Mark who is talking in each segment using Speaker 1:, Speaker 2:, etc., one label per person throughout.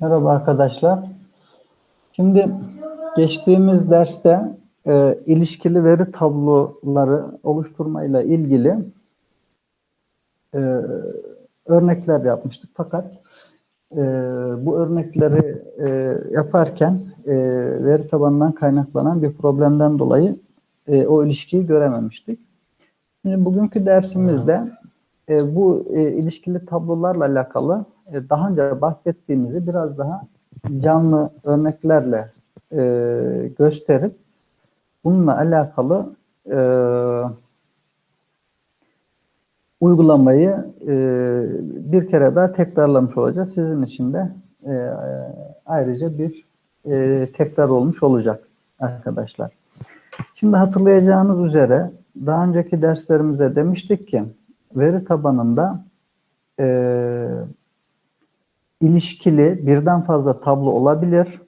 Speaker 1: Merhaba arkadaşlar. Şimdi geçtiğimiz derste e, ilişkili veri tabloları oluşturmayla ilgili e, örnekler yapmıştık. Fakat e, bu örnekleri e, yaparken e, veri tabanından kaynaklanan bir problemden dolayı e, o ilişkiyi görememiştik. Şimdi bugünkü dersimizde e, bu e, ilişkili tablolarla alakalı e, daha önce bahsettiğimizi biraz daha canlı örneklerle e, gösterip bununla alakalı e, uygulamayı e, bir kere daha tekrarlamış olacağız. Sizin için de e, ayrıca bir e, tekrar olmuş olacak arkadaşlar. Şimdi hatırlayacağınız üzere daha önceki derslerimizde demiştik ki veri tabanında e, ilişkili birden fazla tablo olabilir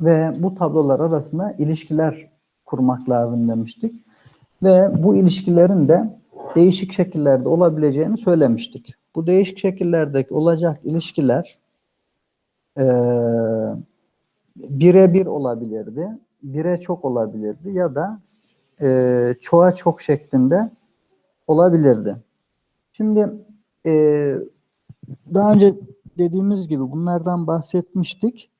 Speaker 1: ve bu tablolar arasında ilişkiler kurmak lazım demiştik. Ve bu ilişkilerin de değişik şekillerde olabileceğini söylemiştik. Bu değişik şekillerdeki olacak ilişkiler e, bire bir olabilirdi, bire çok olabilirdi ya da e, çoğa çok şeklinde olabilirdi. Şimdi e, daha önce dediğimiz gibi bunlardan bahsetmiştik.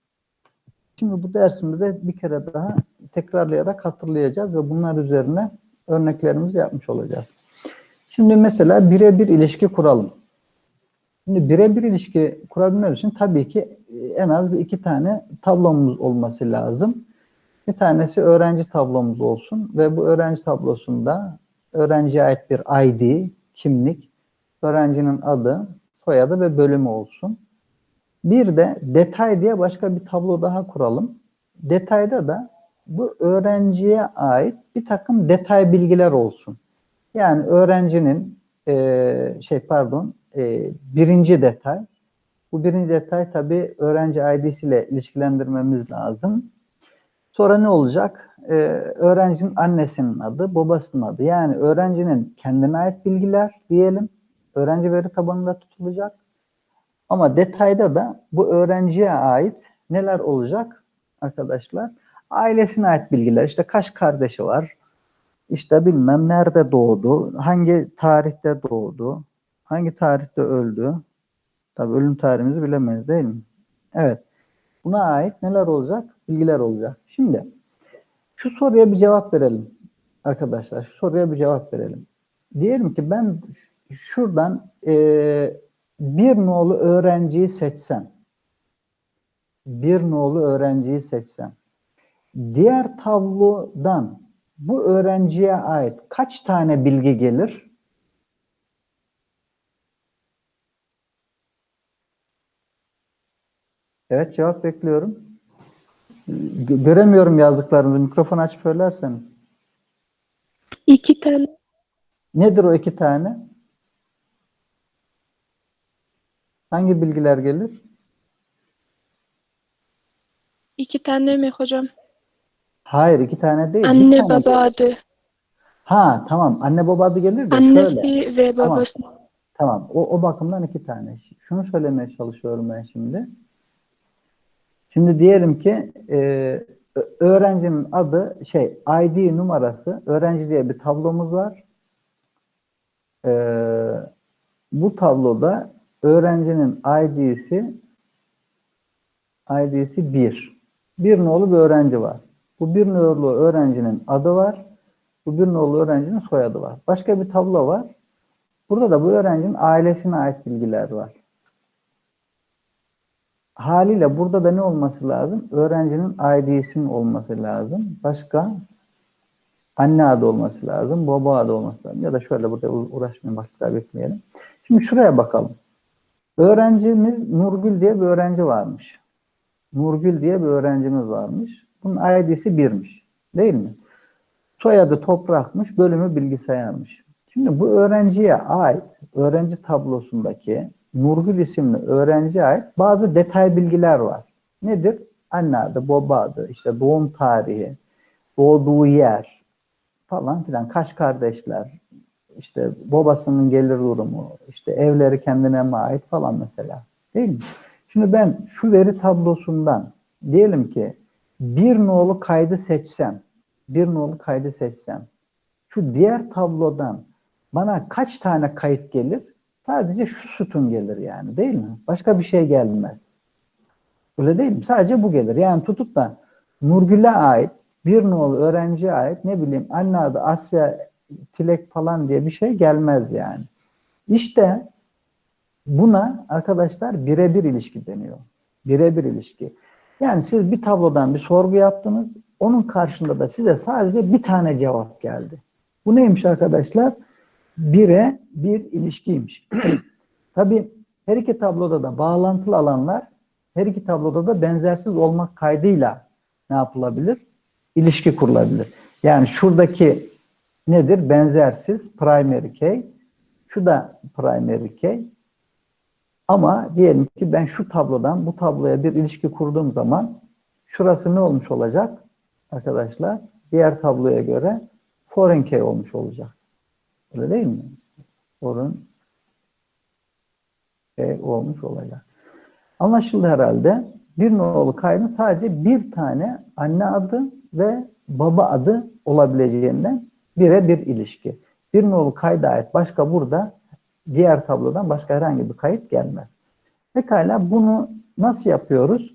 Speaker 1: Şimdi bu dersimizde bir kere daha tekrarlayarak hatırlayacağız ve bunlar üzerine örneklerimizi yapmış olacağız. Şimdi mesela birebir ilişki kuralım. Şimdi birebir ilişki kurabilmemiz için tabii ki en az bir iki tane tablomuz olması lazım. Bir tanesi öğrenci tablomuz olsun ve bu öğrenci tablosunda öğrenciye ait bir ID, kimlik, öğrencinin adı, soyadı ve bölümü olsun. Bir de detay diye başka bir tablo daha kuralım. Detayda da bu öğrenciye ait bir takım detay bilgiler olsun. Yani öğrencinin e, şey pardon e, birinci detay. Bu birinci detay tabii öğrenci ID'siyle ilişkilendirmemiz lazım. Sonra ne olacak? Ee, öğrencinin annesinin adı, babasının adı. Yani öğrencinin kendine ait bilgiler diyelim. Öğrenci veri tabanında tutulacak. Ama detayda da bu öğrenciye ait neler olacak arkadaşlar? Ailesine ait bilgiler. İşte kaç kardeşi var? İşte bilmem nerede doğdu, hangi tarihte doğdu, hangi tarihte öldü. Tabii ölüm tarihimizi bilemeyiz değil mi? Evet. Buna ait neler olacak? Bilgiler olacak. Şimdi şu soruya bir cevap verelim arkadaşlar. Şu soruya bir cevap verelim. Diyelim ki ben şuradan e, bir nolu öğrenciyi seçsem, bir nolu öğrenciyi seçsem, diğer tablodan bu öğrenciye ait kaç tane bilgi gelir? Evet cevap bekliyorum. Gö- Göremiyorum yazdıklarınızı. Mikrofon açıp söylerseniz.
Speaker 2: İki tane.
Speaker 1: Nedir o iki tane? Hangi bilgiler gelir?
Speaker 2: İki tane mi hocam?
Speaker 1: Hayır iki tane değil.
Speaker 2: Anne
Speaker 1: tane
Speaker 2: baba
Speaker 1: gelir.
Speaker 2: adı.
Speaker 1: Ha tamam anne baba adı gelir de
Speaker 2: Annesi
Speaker 1: şöyle.
Speaker 2: ve
Speaker 1: Tamam.
Speaker 2: babası.
Speaker 1: Tamam o, o bakımdan iki tane. Şunu söylemeye çalışıyorum ben şimdi. Şimdi diyelim ki e, öğrencinin adı şey ID numarası öğrenci diye bir tablomuz var. E, bu tabloda öğrencinin ID'si ID'si 1. Bir nolu bir öğrenci var. Bu bir nolu öğrencinin adı var. Bu bir nolu öğrencinin soyadı var. Başka bir tablo var. Burada da bu öğrencinin ailesine ait bilgiler var. Haliyle burada da ne olması lazım? Öğrencinin ID'sinin olması lazım. Başka anne adı olması lazım, baba adı olması lazım. Ya da şöyle burada u- uğraşmayalım, vakit kaybetmeyelim. Şimdi şuraya bakalım. Öğrencimiz Nurgül diye bir öğrenci varmış. Nurgül diye bir öğrencimiz varmış. Bunun ID'si birmiş. Değil mi? Soyadı toprakmış, bölümü bilgisayarmış. Şimdi bu öğrenciye ait, öğrenci tablosundaki Nurgül isimli öğrenciye ait bazı detay bilgiler var. Nedir? Anne adı, baba adı, işte doğum tarihi, doğduğu yer falan filan, kaç kardeşler, işte babasının gelir durumu, işte evleri kendine mi ait falan mesela. Değil mi? Şimdi ben şu veri tablosundan diyelim ki bir nolu kaydı seçsem, bir nolu kaydı seçsem, şu diğer tablodan bana kaç tane kayıt gelir? Sadece şu sütun gelir yani değil mi? Başka bir şey gelmez. Öyle değil mi? Sadece bu gelir. Yani tutup da Nurgül'e ait, bir nolu öğrenciye ait ne bileyim anne adı Asya Tilek falan diye bir şey gelmez yani. İşte buna arkadaşlar birebir ilişki deniyor. Birebir ilişki. Yani siz bir tablodan bir sorgu yaptınız. Onun karşında da size sadece bir tane cevap geldi. Bu neymiş arkadaşlar? Bire bir ilişkiymiş. Tabii her iki tabloda da bağlantılı alanlar her iki tabloda da benzersiz olmak kaydıyla ne yapılabilir? İlişki kurulabilir. Yani şuradaki nedir? Benzersiz primary key. Şu da primary key. Ama diyelim ki ben şu tablodan bu tabloya bir ilişki kurduğum zaman şurası ne olmuş olacak? Arkadaşlar diğer tabloya göre foreign key olmuş olacak. Öyle değil mi? Foreign key olmuş olacak. Anlaşıldı herhalde. Bir nolu kaydın sadece bir tane anne adı ve baba adı olabileceğinden bire bir ilişki. Bir nolu kayda ait başka burada diğer tablodan başka herhangi bir kayıt gelmez. Pekala bunu nasıl yapıyoruz?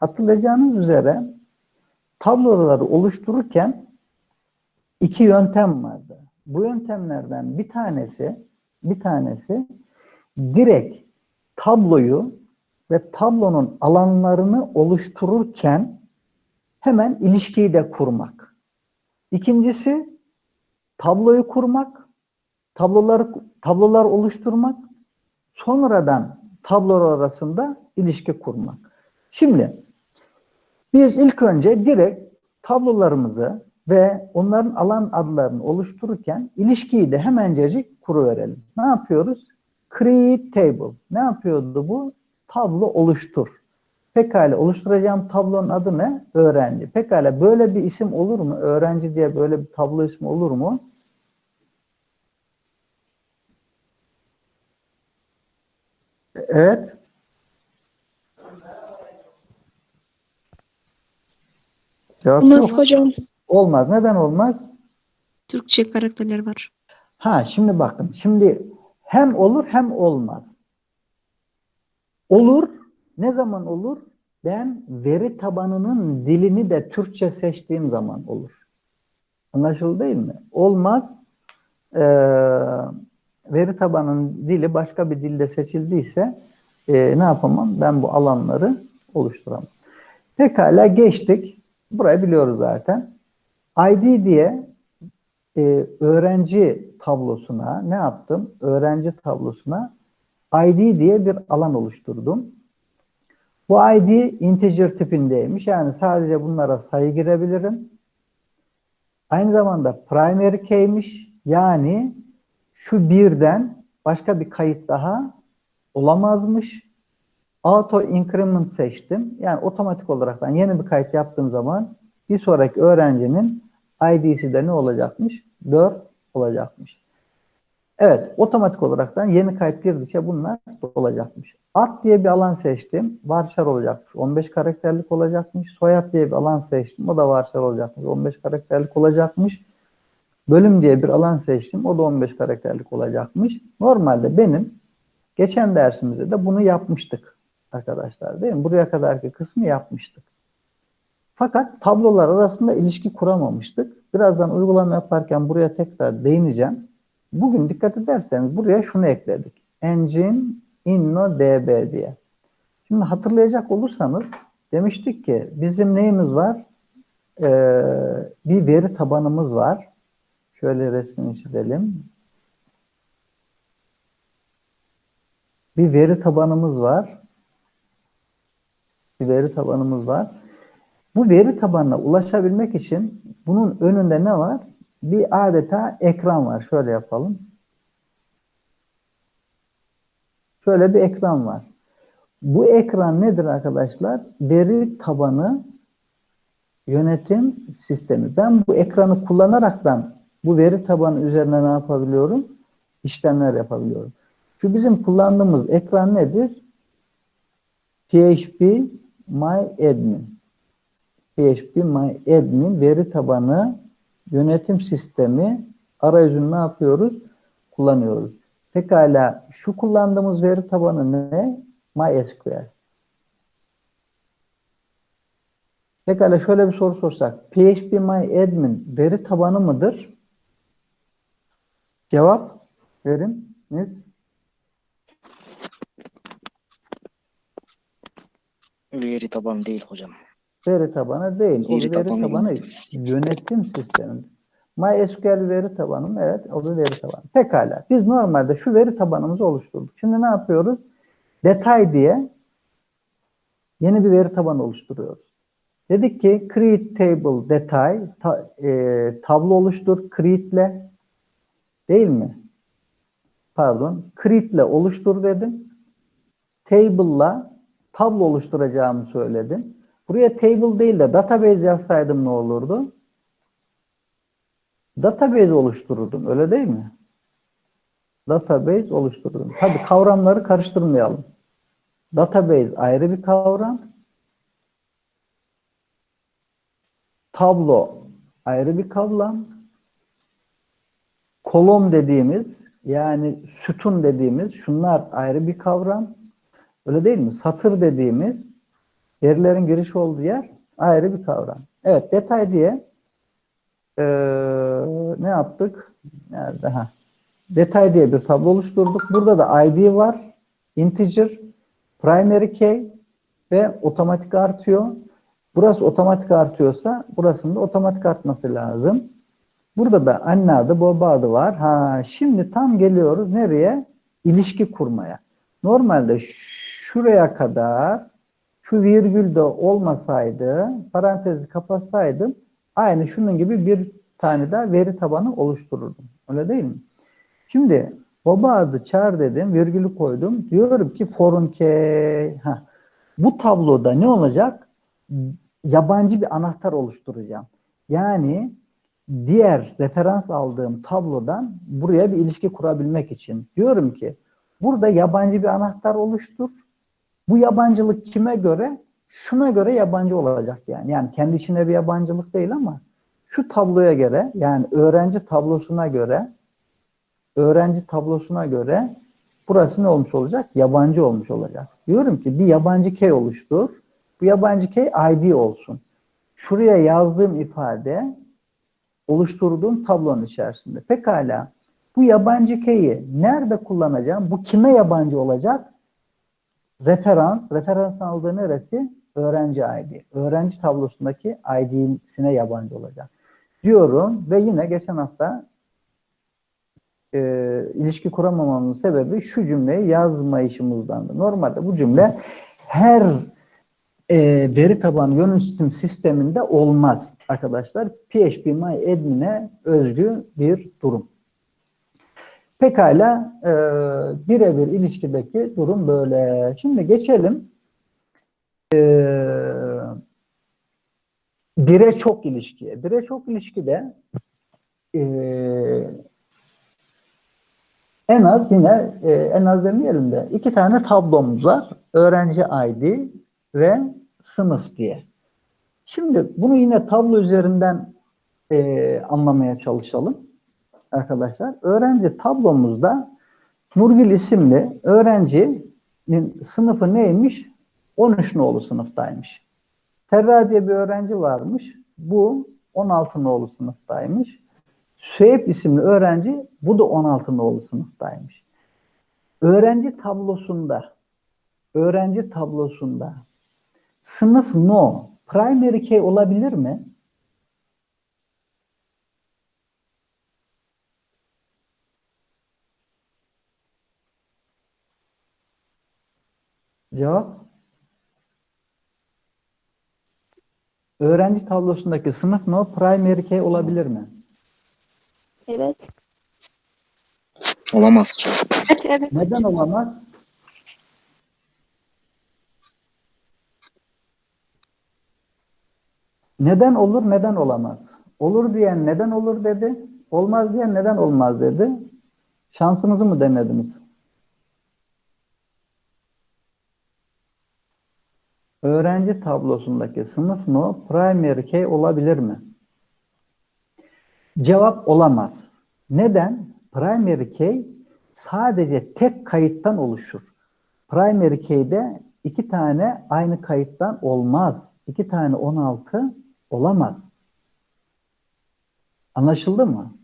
Speaker 1: Hatırlayacağınız üzere tabloları oluştururken iki yöntem vardı. Bu yöntemlerden bir tanesi bir tanesi direkt tabloyu ve tablonun alanlarını oluştururken hemen ilişkiyi de kurmak. İkincisi tabloyu kurmak, tabloları tablolar oluşturmak, sonradan tablolar arasında ilişki kurmak. Şimdi biz ilk önce direkt tablolarımızı ve onların alan adlarını oluştururken ilişkiyi de hemencecik kuruverelim. Ne yapıyoruz? Create table. Ne yapıyordu bu? Tablo oluştur. Pekala oluşturacağım tablonun adı ne? Öğrenci. Pekala böyle bir isim olur mu? Öğrenci diye böyle bir tablo ismi olur mu? Evet. Cevap
Speaker 2: Olmaz
Speaker 1: yok.
Speaker 2: hocam.
Speaker 1: Olmaz. Neden olmaz?
Speaker 3: Türkçe karakterler var.
Speaker 1: Ha şimdi bakın. Şimdi hem olur hem olmaz. Olur. Ne zaman olur? Ben veri tabanının dilini de Türkçe seçtiğim zaman olur. Anlaşıldı değil mi? Olmaz. Ee, veri tabanının dili başka bir dilde seçildiyse e, ne yapamam? Ben bu alanları oluşturamam. Pekala geçtik. Burayı biliyoruz zaten. ID diye e, öğrenci tablosuna ne yaptım? Öğrenci tablosuna ID diye bir alan oluşturdum. Bu ID integer tipindeymiş. Yani sadece bunlara sayı girebilirim. Aynı zamanda primary key'miş. Yani şu birden başka bir kayıt daha olamazmış. Auto increment seçtim. Yani otomatik olaraktan yeni bir kayıt yaptığım zaman bir sonraki öğrencinin ID'si de ne olacakmış? 4 olacakmış. Evet, otomatik olaraktan yeni kayıt girdiyse bunlar olacakmış. Ad diye bir alan seçtim. Varchar olacakmış. 15 karakterlik olacakmış. Soyad diye bir alan seçtim. O da varchar olacakmış. 15 karakterlik olacakmış. Bölüm diye bir alan seçtim. O da 15 karakterlik olacakmış. Normalde benim geçen dersimizde de bunu yapmıştık arkadaşlar değil mi? Buraya kadarki kısmı yapmıştık. Fakat tablolar arasında ilişki kuramamıştık. Birazdan uygulama yaparken buraya tekrar değineceğim. Bugün dikkat ederseniz buraya şunu ekledik. Engine Inno DB diye. Şimdi hatırlayacak olursanız demiştik ki bizim neyimiz var? Ee, bir veri tabanımız var. Şöyle resmini çizelim. Bir veri tabanımız var. Bir veri tabanımız var. Bu veri tabanına ulaşabilmek için bunun önünde ne var? Bir adeta ekran var. Şöyle yapalım. Şöyle bir ekran var. Bu ekran nedir arkadaşlar? Veri tabanı yönetim sistemi. Ben bu ekranı kullanaraktan bu veri tabanı üzerine ne yapabiliyorum? İşlemler yapabiliyorum. Şu bizim kullandığımız ekran nedir? PHP MyAdmin. PHP MyAdmin veri tabanı yönetim sistemi arayüzünü ne yapıyoruz? Kullanıyoruz. Pekala şu kullandığımız veri tabanı ne? MySQL. Pekala şöyle bir soru sorsak. PHP MyAdmin veri tabanı mıdır? Cevap veriniz.
Speaker 4: Veri tabanı değil hocam.
Speaker 1: Veri tabanı değil. O
Speaker 4: Veri tabanı
Speaker 1: tabanı yönetim sistemi. MySQL veri tabanı mı? Evet, o bir veri tabanı. Pekala. Biz normalde şu veri tabanımızı oluşturduk. Şimdi ne yapıyoruz? Detay diye yeni bir veri tabanı oluşturuyoruz. Dedik ki create table detay ta- e, tablo oluştur create'le değil mi? Pardon. Create'le oluştur dedim. Table'la tablo oluşturacağımı söyledim. Buraya table değil de database yazsaydım ne olurdu? Database oluştururdum. Öyle değil mi? Database oluştururdum. Tabii kavramları karıştırmayalım. Database ayrı bir kavram. Tablo ayrı bir kavram. Kolom dediğimiz yani sütun dediğimiz şunlar ayrı bir kavram. Öyle değil mi? Satır dediğimiz verilerin giriş olduğu yer ayrı bir kavram. Evet detay diye eee, ne yaptık? Nerede? Ha. Detay diye bir tablo oluşturduk. Burada da ID var. Integer, primary key ve otomatik artıyor. Burası otomatik artıyorsa burasının da otomatik artması lazım. Burada da anne adı, baba adı var. Ha, şimdi tam geliyoruz nereye? İlişki kurmaya. Normalde şuraya kadar şu virgül de olmasaydı, parantezi kapatsaydım aynı şunun gibi bir tane daha veri tabanı oluştururdum. Öyle değil mi? Şimdi baba adı çağır dedim, virgülü koydum. Diyorum ki forun ke ha, bu tabloda ne olacak? Yabancı bir anahtar oluşturacağım. Yani diğer referans aldığım tablodan buraya bir ilişki kurabilmek için diyorum ki burada yabancı bir anahtar oluştur. Bu yabancılık kime göre? Şuna göre yabancı olacak yani. Yani kendi içinde bir yabancılık değil ama şu tabloya göre yani öğrenci tablosuna göre öğrenci tablosuna göre burası ne olmuş olacak? Yabancı olmuş olacak. Diyorum ki bir yabancı key oluştur. Bu yabancı key ID olsun. Şuraya yazdığım ifade oluşturduğum tablonun içerisinde. Pekala bu yabancı key'i nerede kullanacağım? Bu kime yabancı olacak? Referans. Referans aldığı neresi? Öğrenci ID. Öğrenci tablosundaki ID'sine yabancı olacak. Diyorum ve yine geçen hafta e, ilişki kuramamamın sebebi şu cümleyi yazmayışımızdandı. Normalde bu cümle her e, veri tabanı yönetim sisteminde olmaz arkadaşlar. PHP MyAdmin'e özgü bir durum. Pekala e, birebir ilişkideki durum böyle. Şimdi geçelim e, bire çok ilişkiye. Bire çok ilişkide e, en az yine e, en az demeyelim de iki tane tablomuz var. Öğrenci ID ve sınıf diye. Şimdi bunu yine tablo üzerinden e, anlamaya çalışalım arkadaşlar. Öğrenci tablomuzda Nurgül isimli öğrencinin sınıfı neymiş? 13 nolu sınıftaymış. Serra diye bir öğrenci varmış. Bu 16 nolu sınıftaymış. Süheyb isimli öğrenci bu da 16 nolu sınıftaymış. Öğrenci tablosunda öğrenci tablosunda sınıf no primary key olabilir mi? Cevap Öğrenci tablosundaki sınıf no primary key olabilir mi?
Speaker 5: Evet.
Speaker 4: Olamaz.
Speaker 5: Evet, evet.
Speaker 1: Neden olamaz? Neden olur, neden olamaz? Olur diyen neden olur dedi. Olmaz diyen neden olmaz dedi. Şansınızı mı denediniz? Öğrenci tablosundaki sınıf no primary key olabilir mi? Cevap olamaz. Neden? Primary key sadece tek kayıttan oluşur. Primary key'de iki tane aynı kayıttan olmaz. İki tane 16 olamaz. Anlaşıldı mı?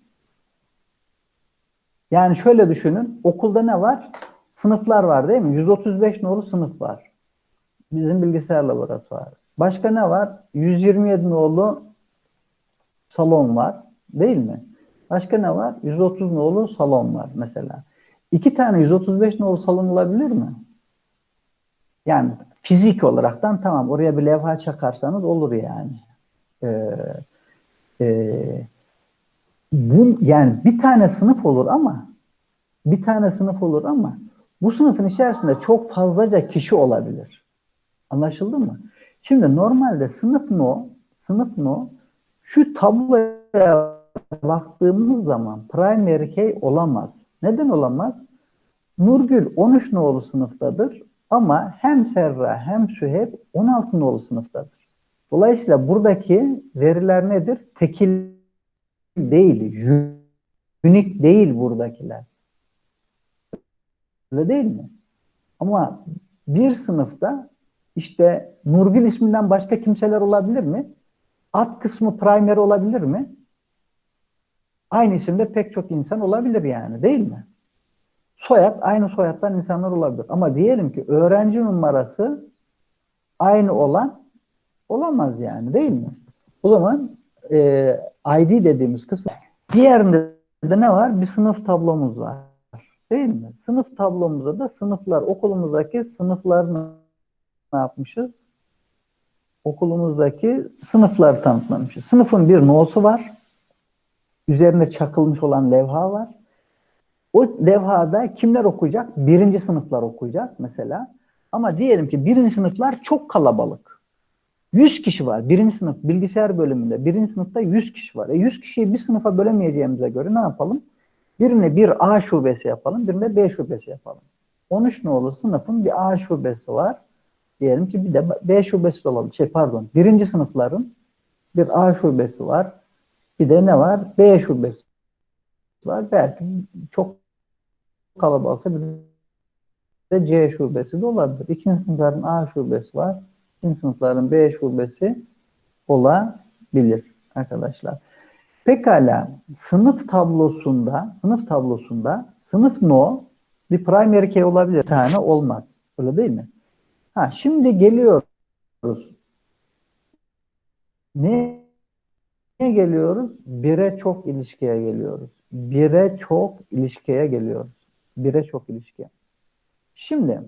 Speaker 1: Yani şöyle düşünün. Okulda ne var? Sınıflar var değil mi? 135 nolu sınıf var. Bizim bilgisayar laboratuvarı. Başka ne var? 127 nolu salon var. Değil mi? Başka ne var? 130 nolu salon var mesela. İki tane 135 nolu salon olabilir mi? Yani fizik olaraktan tamam oraya bir levha çakarsanız olur yani. Ee, e, bu, yani bir tane sınıf olur ama bir tane sınıf olur ama bu sınıfın içerisinde çok fazlaca kişi olabilir. Anlaşıldı mı? Şimdi normalde sınıf no, sınıf no şu tabloya baktığımız zaman primary key olamaz. Neden olamaz? Nurgül 13 nolu sınıftadır ama hem Serra hem Süheyb 16 nolu sınıftadır. Dolayısıyla buradaki veriler nedir? Tekil değil, unik değil buradakiler. Öyle değil mi? Ama bir sınıfta işte Nurgül isminden başka kimseler olabilir mi? Ad kısmı primary olabilir mi? Aynı isimde pek çok insan olabilir yani değil mi? Soyad aynı soyaddan insanlar olabilir. Ama diyelim ki öğrenci numarası aynı olan olamaz yani değil mi? O zaman e, ID dediğimiz kısım diğerinde de ne var? Bir sınıf tablomuz var. Değil mi? Sınıf tablomuzda da sınıflar, okulumuzdaki sınıflar ne yapmışız? Okulumuzdaki sınıfları tanımlamışız. Sınıfın bir no'su var. Üzerinde çakılmış olan levha var. O levhada kimler okuyacak? Birinci sınıflar okuyacak mesela. Ama diyelim ki birinci sınıflar çok kalabalık. 100 kişi var. Birinci sınıf bilgisayar bölümünde. Birinci sınıfta 100 kişi var. E 100 kişiyi bir sınıfa bölemeyeceğimize göre ne yapalım? Birine bir A şubesi yapalım, birine B şubesi yapalım. 13 nolu sınıfın bir A şubesi var. Diyelim ki bir de B şubesi olabilir. Şey pardon, birinci sınıfların bir A şubesi var. Bir de ne var? B şubesi var. Belki çok kalabalıksa bir de C şubesi de olabilir. İkinci sınıfların A şubesi var. İkinci sınıfların B şubesi olabilir arkadaşlar. Pekala sınıf tablosunda sınıf tablosunda sınıf no bir primary key olabilir. Bir tane olmaz. Öyle değil mi? Ha şimdi geliyoruz. Ne geliyoruz? Bire çok ilişkiye geliyoruz. Bire çok ilişkiye geliyoruz. Bire çok ilişkiye. Şimdi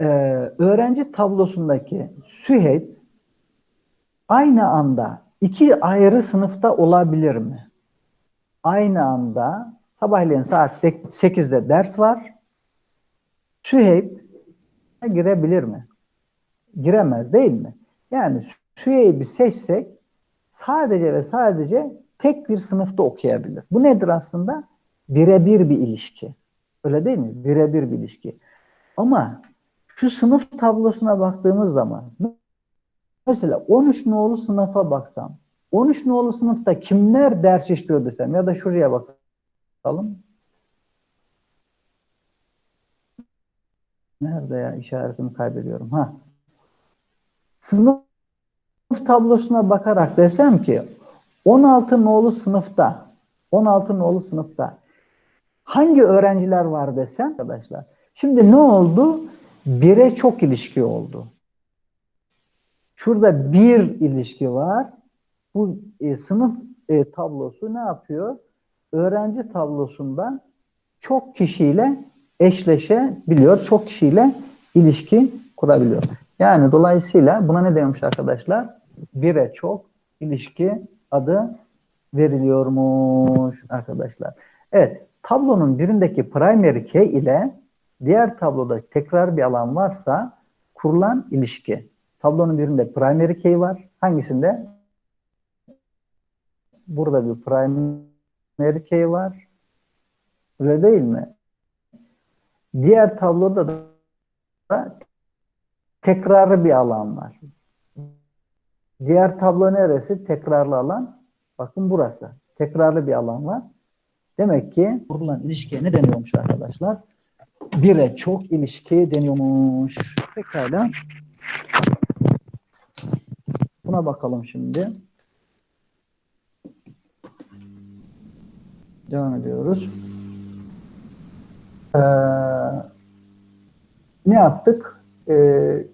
Speaker 1: e, öğrenci tablosundaki Süheyb aynı anda iki ayrı sınıfta olabilir mi? Aynı anda sabahleyin saat 8'de ders var. Süheyb girebilir mi? Giremez değil mi? Yani Süheyb'i seçsek sadece ve sadece tek bir sınıfta okuyabilir. Bu nedir aslında? Birebir bir ilişki. Öyle değil mi? Birebir bir ilişki. Ama şu sınıf tablosuna baktığımız zaman mesela 13 nolu sınıfa baksam 13 nolu sınıfta kimler ders işliyor desem ya da şuraya bakalım. Nerede ya işaretimi kaybediyorum. Ha. Sınıf tablosuna bakarak desem ki 16 nolu sınıfta 16 nolu sınıfta hangi öğrenciler var desem arkadaşlar. Şimdi ne oldu? Bire çok ilişki oldu. Şurada bir ilişki var. Bu e, sınıf e, tablosu ne yapıyor? Öğrenci tablosundan çok kişiyle eşleşebiliyor. Çok kişiyle ilişki kurabiliyor. Yani dolayısıyla buna ne demiş arkadaşlar? Bire çok ilişki adı veriliyormuş arkadaşlar. Evet, tablonun birindeki primary key ile diğer tabloda tekrar bir alan varsa kurulan ilişki. Tablonun birinde primary key var. Hangisinde? Burada bir primary key var. Öyle değil mi? Diğer tabloda da tekrarlı bir alan var. Diğer tablo neresi? Tekrarlı alan. Bakın burası. Tekrarlı bir alan var. Demek ki kurulan ilişkiye ne deniyormuş arkadaşlar? Bire çok ilişki deniyormuş. Pekala. Buna bakalım şimdi. Devam ediyoruz. Ee, ne yaptık? Ee,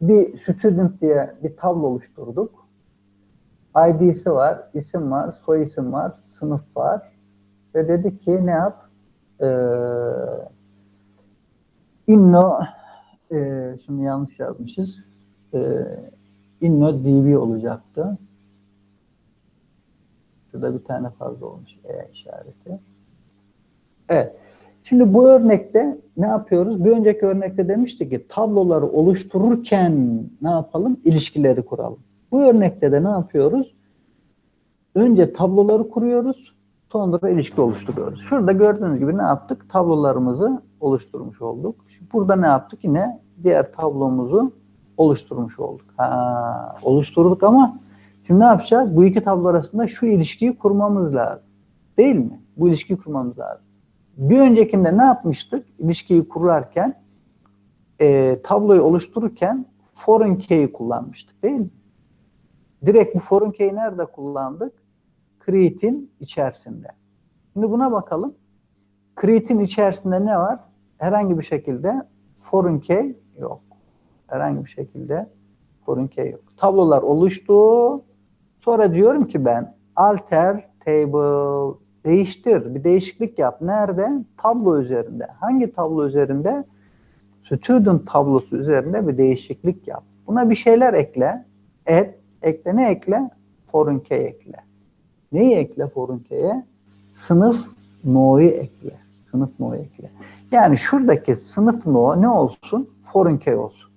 Speaker 1: bir student diye bir tablo oluşturduk. ID'si var, isim var, soy isim var, sınıf var. Ve dedik ki ne yap? Ee, inno e, şimdi yanlış yazmışız. Ee, inno db olacaktı. Şurada bir tane fazla olmuş e işareti. Evet. Şimdi bu örnekte ne yapıyoruz? Bir önceki örnekte demiştik ki tabloları oluştururken ne yapalım? İlişkileri kuralım. Bu örnekte de ne yapıyoruz? Önce tabloları kuruyoruz, sonra ilişki oluşturuyoruz. Şurada gördüğünüz gibi ne yaptık? Tablolarımızı oluşturmuş olduk. Şimdi burada ne yaptık? Yine diğer tablomuzu oluşturmuş olduk. Ha, oluşturduk ama şimdi ne yapacağız? Bu iki tablo arasında şu ilişkiyi kurmamız lazım. Değil mi? Bu ilişkiyi kurmamız lazım. Bir öncekinde ne yapmıştık? İlişkiyi kurarken e, tabloyu oluştururken foreign key'i kullanmıştık değil mi? Direkt bu foreign key'i nerede kullandık? Create'in içerisinde. Şimdi buna bakalım. Create'in içerisinde ne var? Herhangi bir şekilde foreign key yok. Herhangi bir şekilde foreign key yok. Tablolar oluştu. Sonra diyorum ki ben alter table değiştir. Bir değişiklik yap. Nerede? Tablo üzerinde. Hangi tablo üzerinde? Student tablosu üzerinde bir değişiklik yap. Buna bir şeyler ekle. Et. Ekle. Ne ekle? Foreign key ekle. Neyi ekle foreign key'e? Sınıf no'yu ekle. Sınıf no'yu ekle. Yani şuradaki sınıf no ne olsun? Foreign key olsun.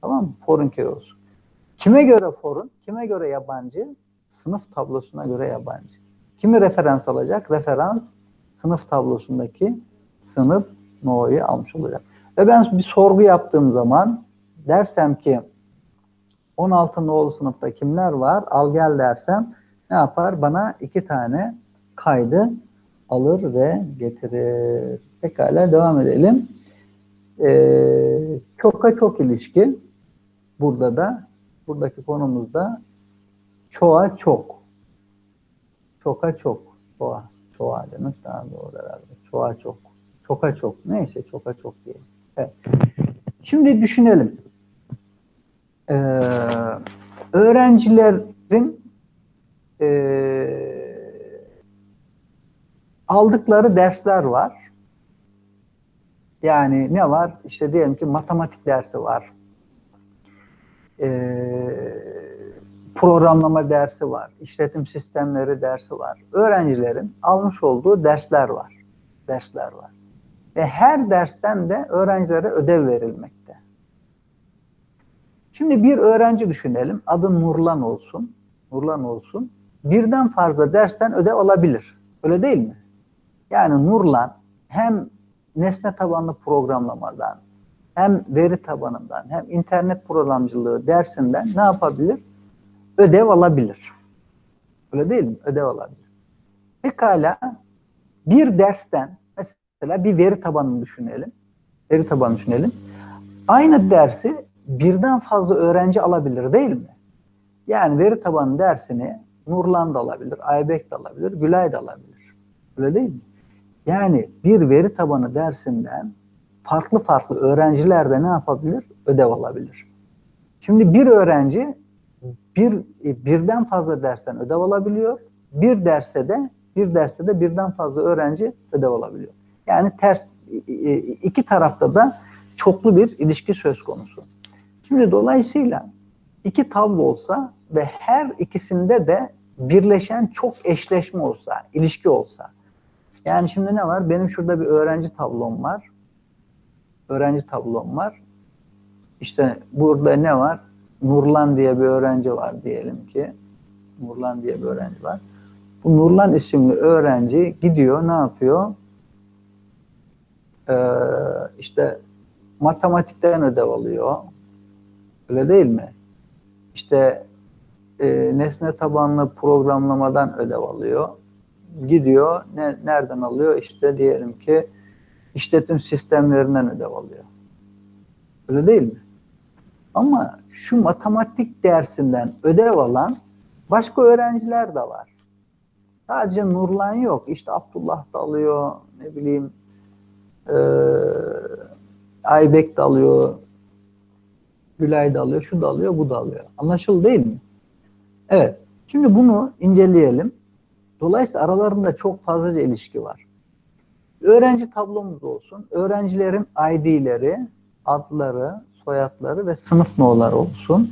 Speaker 1: Tamam mı? Foreign key olsun. Kime göre foreign? Kime göre yabancı? Sınıf tablosuna göre yabancı. Kimi referans alacak? Referans sınıf tablosundaki sınıf no'yu almış olacak. Ve ben bir sorgu yaptığım zaman dersem ki 16 nolu sınıfta kimler var? Al gel dersem ne yapar? Bana iki tane kaydı alır ve getirir. Pekala devam edelim. Ee, çoka çok ilişki. Burada da buradaki konumuzda çoğa çok. Çoka çok. Çoğa. Çoğa demek daha doğru herhalde. Çoğa çok. Çoka çok. Neyse çoka çok diyelim. Evet. Şimdi düşünelim. Ee, öğrencilerin e, aldıkları dersler var. Yani ne var? İşte diyelim ki matematik dersi var. Ee, programlama dersi var. işletim sistemleri dersi var. Öğrencilerin almış olduğu dersler var. Dersler var. Ve her dersten de öğrencilere ödev verilmekte. Şimdi bir öğrenci düşünelim. Adı Nurlan olsun. Nurlan olsun. Birden fazla dersten ödev alabilir. Öyle değil mi? Yani Nurlan hem nesne tabanlı programlamadan, hem veri tabanından, hem internet programcılığı dersinden ne yapabilir? Ödev alabilir. Öyle değil mi? Ödev alabilir. Pekala bir dersten mesela bir veri tabanını düşünelim. Veri tabanını düşünelim. Aynı dersi birden fazla öğrenci alabilir değil mi? Yani veri tabanı dersini Nurlan da alabilir, Aybek de alabilir, Gülay da alabilir. Öyle değil mi? Yani bir veri tabanı dersinden farklı farklı öğrenciler de ne yapabilir? Ödev alabilir. Şimdi bir öğrenci bir birden fazla dersten ödev alabiliyor. Bir derse de bir derste de birden fazla öğrenci ödev alabiliyor. Yani ters iki tarafta da çoklu bir ilişki söz konusu. Şimdi dolayısıyla iki tablo olsa ve her ikisinde de birleşen çok eşleşme olsa, ilişki olsa. Yani şimdi ne var? Benim şurada bir öğrenci tablom var. Öğrenci tablom var. İşte burada ne var? Nurlan diye bir öğrenci var diyelim ki. Nurlan diye bir öğrenci var. Bu Nurlan isimli öğrenci gidiyor ne yapıyor? Ee, işte matematikten ödev alıyor. Öyle değil mi? İşte e, nesne tabanlı programlamadan ödev alıyor. Gidiyor. Ne, nereden alıyor? İşte diyelim ki işletim sistemlerinden ödev alıyor. Öyle değil mi? Ama şu matematik dersinden ödev alan başka öğrenciler de var. Sadece Nurlan yok. İşte Abdullah da alıyor, ne bileyim eee Aybek de alıyor, Gülay da alıyor, şu da alıyor, bu da alıyor. Anlaşıldı değil mi? Evet. Şimdi bunu inceleyelim. Dolayısıyla aralarında çok fazlaca ilişki var. Öğrenci tablomuz olsun. Öğrencilerin ID'leri, adları, soyadları ve sınıf no'ları olsun.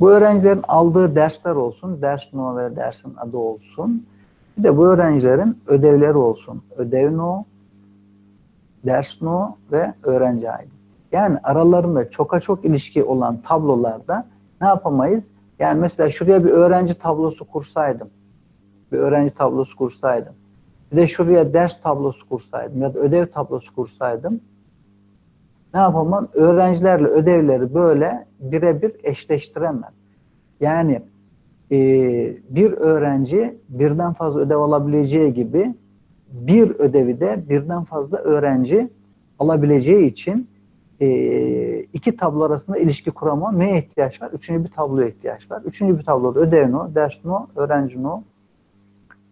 Speaker 1: Bu öğrencilerin aldığı dersler olsun. Ders no ve dersin adı olsun. Bir de bu öğrencilerin ödevleri olsun. Ödev no, ders no ve öğrenci ID. Yani aralarında çoka çok ilişki olan tablolarda ne yapamayız? Yani mesela şuraya bir öğrenci tablosu kursaydım. Bir öğrenci tablosu kursaydım. Bir de şuraya ders tablosu kursaydım ya da ödev tablosu kursaydım. Ne yapamam? Öğrencilerle ödevleri böyle birebir eşleştiremem. Yani e, bir öğrenci birden fazla ödev alabileceği gibi bir ödevi de birden fazla öğrenci alabileceği için e, iki tablo arasında ilişki kuramam neye ihtiyaç var? Üçüncü bir tabloya ihtiyaç var. Üçüncü bir tabloda ödev no, ders no, öğrenci no,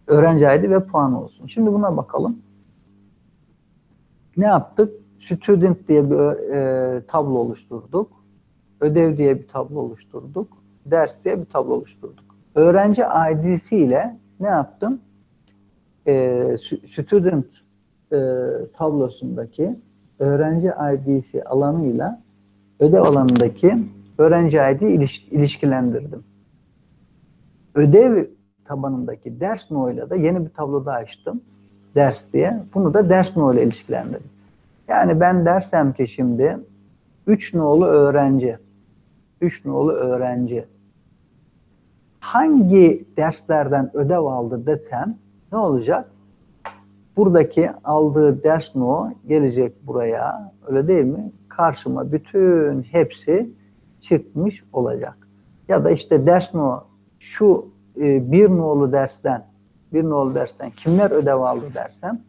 Speaker 1: öğrenci ID ve puan olsun. Şimdi buna bakalım. Ne yaptık? Student diye bir e, tablo oluşturduk. Ödev diye bir tablo oluşturduk. Ders diye bir tablo oluşturduk. Öğrenci ID'si ile ne yaptım? E, student e, tablosundaki öğrenci ID'si alanıyla ödev alanındaki öğrenci ID iliş, ilişkilendirdim. Ödev tabanındaki ders no ile de yeni bir tablo daha açtım. Ders diye. Bunu da ders no ile ilişkilendirdim. Yani ben dersem ki şimdi 3 nolu öğrenci 3 nolu öğrenci hangi derslerden ödev aldı desem ne olacak? Buradaki aldığı ders no gelecek buraya. Öyle değil mi? Karşıma bütün hepsi çıkmış olacak. Ya da işte ders no şu e, bir nolu dersten bir nolu dersten kimler ödev aldı dersem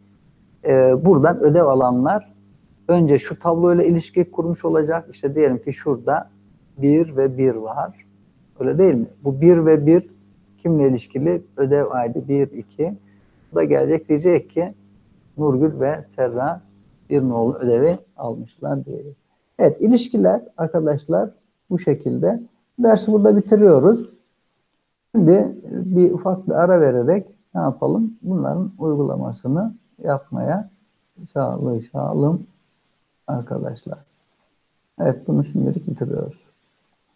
Speaker 1: e, buradan ödev alanlar önce şu tabloyla ilişki kurmuş olacak. İşte diyelim ki şurada 1 ve 1 var. Öyle değil mi? Bu 1 ve 1 kimle ilişkili? Ödev ID 1, 2. Bu da gelecek diyecek ki Nurgül ve Serra bir nolu ödevi almışlar diyecek. Evet ilişkiler arkadaşlar bu şekilde. Dersi burada bitiriyoruz. Şimdi bir ufak bir ara vererek ne yapalım? Bunların uygulamasını yapmaya çalışalım arkadaşlar. Evet bunu şimdilik bitiriyoruz.